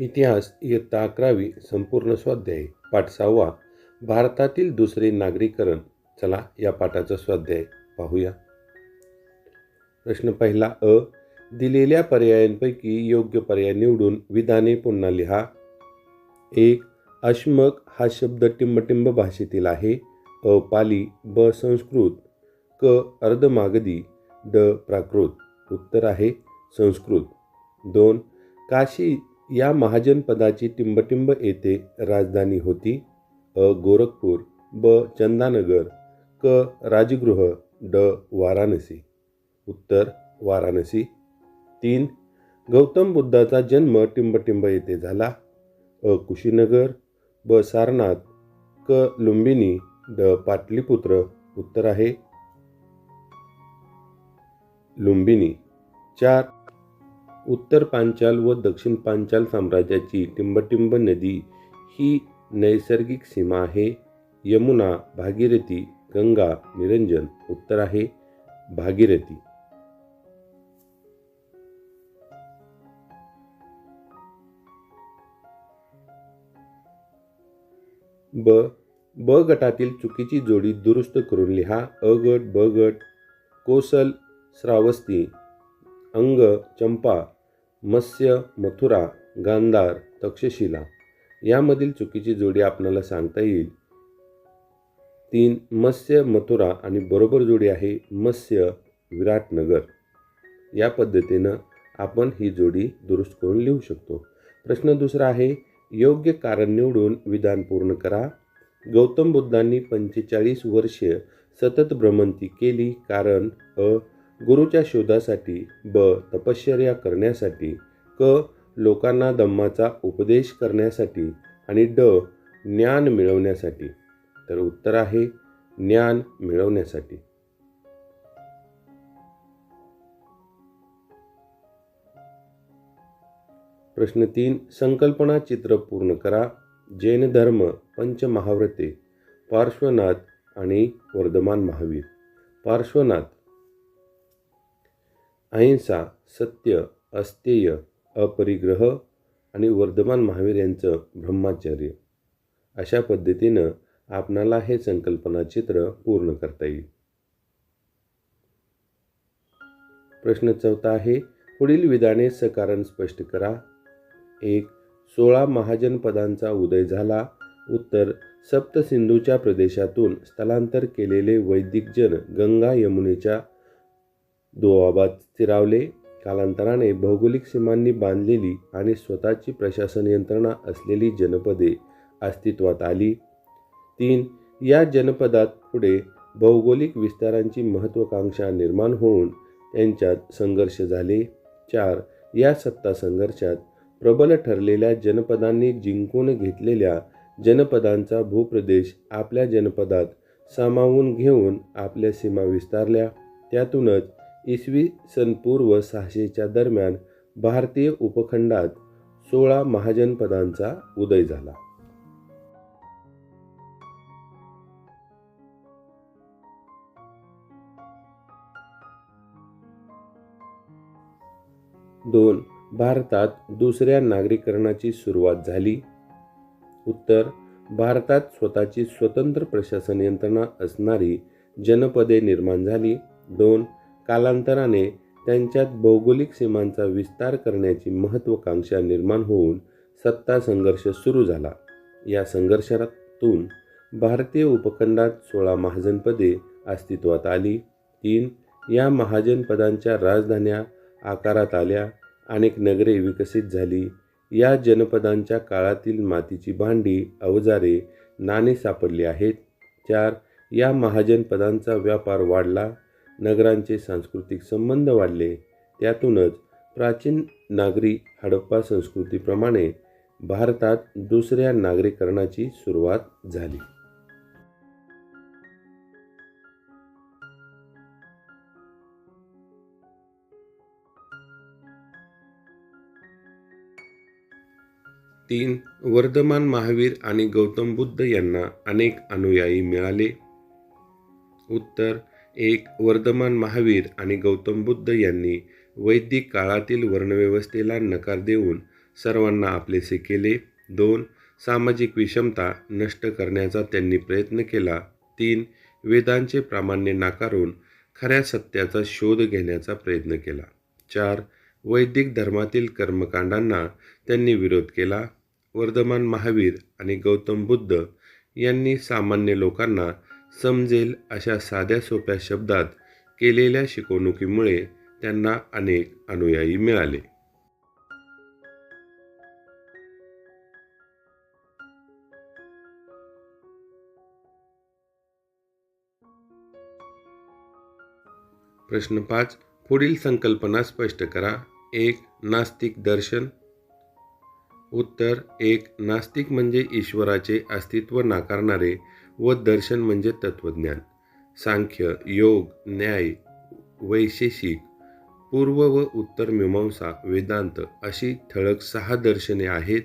इतिहास इयत्ता अकरावी संपूर्ण स्वाध्याय पाठ सहावा. भारतातील दुसरे नागरीकरण. चला या पाठाचा स्वाध्याय पाहूया. प्रश्न पहिला अ. दिलेल्या पर्यायांपैकी योग्य पर्याय निवडून विधाने पुन्हा लिहा. एक अश्मक हा शब्द टिंबटिंब भाषेतील आहे. अ पाली ब संस्कृत. क अर्धमागधी ड प्राकृत. उत्तर आहे संस्कृत. दोन काशी या महाजनपदाची टिंबटिंब येथे राजधानी होती. अ. गोरखपूर ब. चंदानगर क. राजगृह ड. वाराणसी. उत्तर वाराणसी. तीन. गौतम बुद्धाचा जन्म टिंबटिंब येथे झाला. अ. कुशीनगर ब. सारनाथ क. लुंबिनी ड. पाटलीपुत्र उत्तर आहे. लुंबिनी. चार. उत्तर पांचाल व दक्षिण पांचाल साम्राज्याची टिंबटिंब नदी ही नैसर्गिक सीमा आहे. यमुना भागीरथी गंगा निरंजन उत्तर आहे. भागीरथी. ब. ब गटातील चुकीची जोडी दुरुस्त करून लिहा. अ गट ब गट कोसल श्रावस्ती. अंग चंपा मत्स्य मथुरा गांधार तक्षशिला यामधील चुकीची जोडी आपणाला सांगता येईल. तीन मत्स्य मथुरा आणि बरोबर जोडी आहे मत्स्य विराटनगर. या पद्धतीनं आपण ही जोडी दुरुस्त करून लिहू शकतो. प्रश्न दुसरा आहे योग्य कारण निवडून विधान पूर्ण करा. गौतम बुद्धांनी पंचेचाळीस वर्षे सतत भ्रमंती केली कारण अ गुरुच्या शोधासाठी ब तपश्चर्या करण्यासाठी क लोकांना धम्माचा उपदेश करण्यासाठी आणि ड ज्ञान मिळवण्यासाठी. तर उत्तर आहे ज्ञान मिळवण्यासाठी. प्रश्न तीन संकल्पना चित्र पूर्ण करा. जैन धर्म पंचमहाव्रते पार्श्वनाथ आणि वर्धमान महावीर. पार्श्वनाथ अहिंसा सत्य अस्तेय अपरिग्रह आणि वर्धमान महावीर यांचं ब्रह्माचर्य. अशा पद्धतीनं आपणाला हे संकल्पना चित्र पूर्ण करता येईल. प्रश्न चौथा आहे पुढील विधाने सकारण स्पष्ट करा. एक सोळा महाजनपदांचा उदय झाला. उत्तर सप्तसिंधूच्या प्रदेशातून स्थलांतर केलेले वैदिकजन गंगा यमुनेच्या दोआबात स्थिरावले कालांतराने भौगोलिक सीमांनी बांधलेली आणि स्वतःची प्रशासन यंत्रणा असलेली जनपदे अस्तित्वात आली. तीन या जनपदात पुढे भौगोलिक विस्तारांची महत्त्वाकांक्षा निर्माण होऊन त्यांच्यात संघर्ष झाले. चार या सत्ता संघर्षात प्रबल ठरलेल्या जनपदांनी जिंकून घेतलेल्या जनपदांचा भूप्रदेश आपल्या जनपदात सामावून घेऊन आपल्या सीमा विस्तारल्या. त्यातूनच इसवी सन पूर्व सहाशेच्या दरम्यान भारतीय उपखंडात सोळा महाजनपदांचा उदय झाला. दोन. भारतात दुसऱ्या नागरीकरणाची सुरुवात झाली. उत्तर. भारतात स्वतःची स्वतंत्र प्रशासन यंत्रणा असणारी जनपदे निर्माण झाली. दोन. कालांतराने त्यांच्यात भौगोलिक सीमांचा विस्तार करण्याची महत्त्वाकांक्षा निर्माण होऊन सत्ता संघर्ष सुरू झाला. या संघर्षातून भारतीय उपखंडात सोळा महाजनपदे अस्तित्वात आली. तीन या महाजनपदांच्या राजधान्या आकारात आल्या. अनेक नगरे विकसित झाली. या जनपदांच्या काळातील मातीची भांडी अवजारे नाणे सापडली आहेत. चार या महाजनपदांचा व्यापार वाढला. नगरांचे सांस्कृतिक संबंध वाढले. त्यातूनच प्राचीन नागरी हडप्पा संस्कृतीप्रमाणे भारतात दुसऱ्या नागरीकरणाची सुरुवात झाली. तीन वर्धमान महावीर आणि गौतम बुद्ध यांना अनेक अनुयायी मिळाले. उत्तर एक वर्धमान महावीर आणि गौतम बुद्ध यांनी वैदिक काळातील वर्णव्यवस्थेला नकार देऊन सर्वांना आपलेसे केले. दोन सामाजिक विषमता नष्ट करण्याचा त्यांनी प्रयत्न केला. तीन वेदांचे प्रामाण्य नाकारून खऱ्या सत्याचा शोध घेण्याचा प्रयत्न केला. चार वैदिक धर्मातील कर्मकांडांना त्यांनी विरोध केला. वर्धमान महावीर आणि गौतम बुद्ध यांनी सामान्य लोकांना समजेल अशा साध्या सोप्या शब्दात केलेल्या शिकवणुकीमुळे त्यांना अनेक अनुयायी मिळाले. प्रश्न पाच. पुढील संकल्पना स्पष्ट करा. एक नास्तिक दर्शन. उत्तर एक नास्तिक म्हणजे ईश्वराचे अस्तित्व नाकारणारे व दर्शन म्हणजे तत्त्वज्ञान. सांख्य योग न्याय वैशेषिक पूर्व व उत्तर मीमांसा वेदांत अशी ठळक सहा दर्शने आहेत.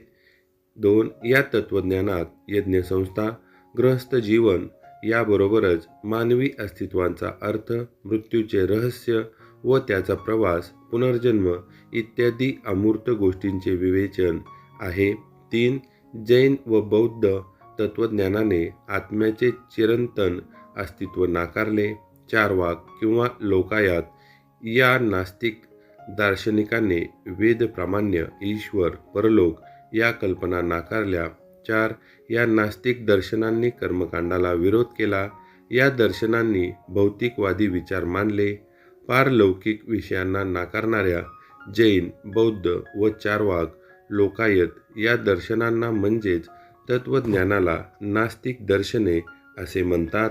दोन या तत्त्वज्ञानात यज्ञसंस्था गृहस्थ जीवन याबरोबरच मानवी अस्तित्वांचा अर्थ मृत्यूचे रहस्य व त्याचा प्रवास पुनर्जन्म इत्यादी अमूर्त गोष्टींचे विवेचन आहे. तीन जैन व बौद्ध तत्वज्ञानाने आत्म्याचे चिरंतन अस्तित्व नाकारले चारवाक किंवा लोकायात या नास्तिक दार्शनिकांनी वेदप्रामाण्य ईश्वर परलोक या कल्पना नाकारल्या. चार या नास्तिक दर्शनांनी कर्मकांडाला विरोध केला. या दर्शनांनी भौतिकवादी विचार मानले. पारलौकिक विषयांना नाकारणाऱ्या जैन बौद्ध व चारवाक लोकायत या दर्शनांना म्हणजेच तत्वज्ञानाला नास्तिक दर्शने असे म्हणतात.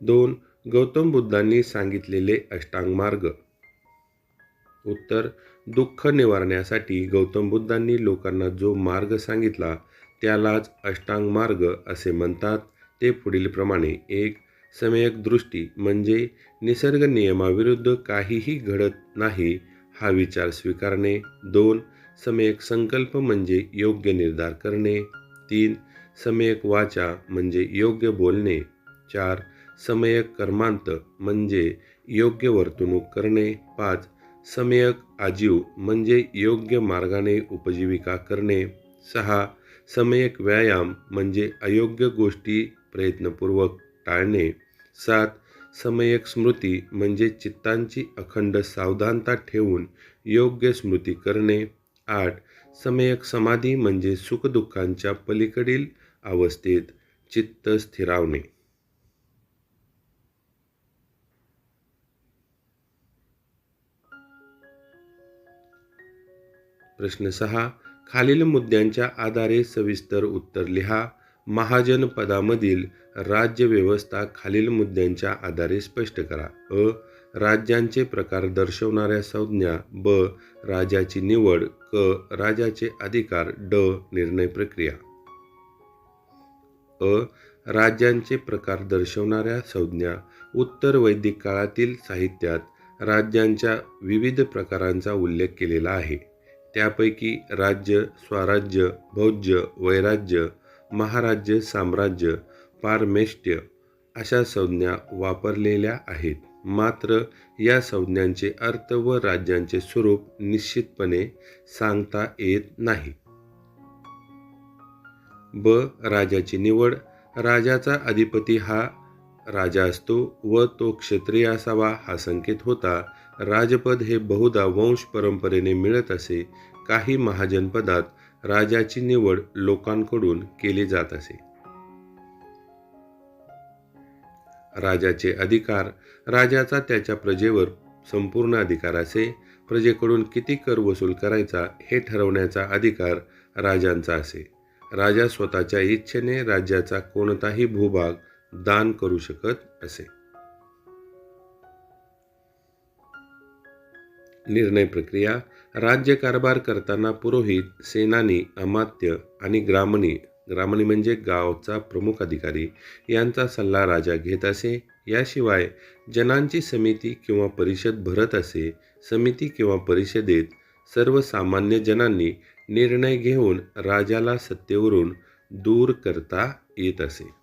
दोन गौतम बुद्धांनी सांगितलेले अष्टांग मार्ग उत्तर दुःख निवारण्यासाठी गौतम बुद्धांनी लोकांना जो मार्ग सांगितला त्यालाच अष्टांग मार्ग असे म्हणतात. ते पुढीलप्रमाणे एक समयक दृष्टी म्हणजे निसर्ग नियमाविरुद्ध काहीही घडत नाही हा विचार स्वीकारणे. दोन समयक संकल्प म्हणजे योग्य निर्धार करणे. तीन समयक वाचा म्हणजे योग्य बोलणे. चार समयक कर्मांत म्हणजे योग्य वर्तणूक करणे. पाच समयक आजीव म्हणजे योग्य मार्गाने उपजीविका करणे. सहा समयक व्यायाम म्हणजे अयोग्य गोष्टी प्रयत्नपूर्वक टाळणे. सात समयक स्मृती म्हणजे चित्तांची अखंड सावधानता ठेवून योग्य स्मृती करणे. आठ समयक समाधी म्हणजे सुखदुःखांच्या पलीकडील अवस्थेत चित्त स्थिरावणे. प्रश्न सहा खालील मुद्द्यांच्या आधारे सविस्तर उत्तर लिहा. महाजन पदामधील राज्यव्यवस्था खालील मुद्द्यांच्या आधारे स्पष्ट करा. अ. राज्यांचे प्रकार दर्शवणाऱ्या संज्ञा. ब. राजाची निवड. क. राजाचे अधिकार. ड. निर्णय प्रक्रिया. अ. राज्यांचे प्रकार दर्शवणाऱ्या संज्ञा. उत्तर वैदिक काळातील साहित्यात राज्यांच्या विविध प्रकारांचा उल्लेख केलेला आहे. त्यापैकी राज्य स्वराज्य भोज्य वैराज्य महाराज्य साम्राज्य पारमेष्ट्य अशा संज्ञा वापरलेल्या आहेत. मात्र या संज्ञांचे अर्थ व राज्यांचे स्वरूप निश्चितपणे सांगता येत नाही. ब. राजाची निवड. राजाचा अधिपती हा राजा असतो व तो क्षत्रिय असावा हा संकेत होता. राजपद हे बहुधा वंश परंपरेने मिळत असे काही महाजनपदात राजाची निवड लोकांकडून केली जात असे. राजाचे अधिकार राजाचा त्याच्या प्रजेवर संपूर्ण अधिकार असे प्रजेकडून किती कर वसूल करायचा हे ठरवण्याचा अधिकार राजांचा असे. राजा स्वतःच्या इच्छेने राज्याचा कोणताही भूभाग दान करू शकत असे. निर्णय प्रक्रिया राज्यकारभार करताना पुरोहित सेनानी अमात्य आणि ग्रामणी ग्रामणी म्हणजे गावचा प्रमुख अधिकारी यांचा सल्ला राजा घेत असे. याशिवाय जनांची समिती किंवा परिषद भरत असे. समिती किंवा परिषदेत सर्वसामान्य जनांनी निर्णय घेऊन राजाला सत्तेवरून दूर करता येत असे.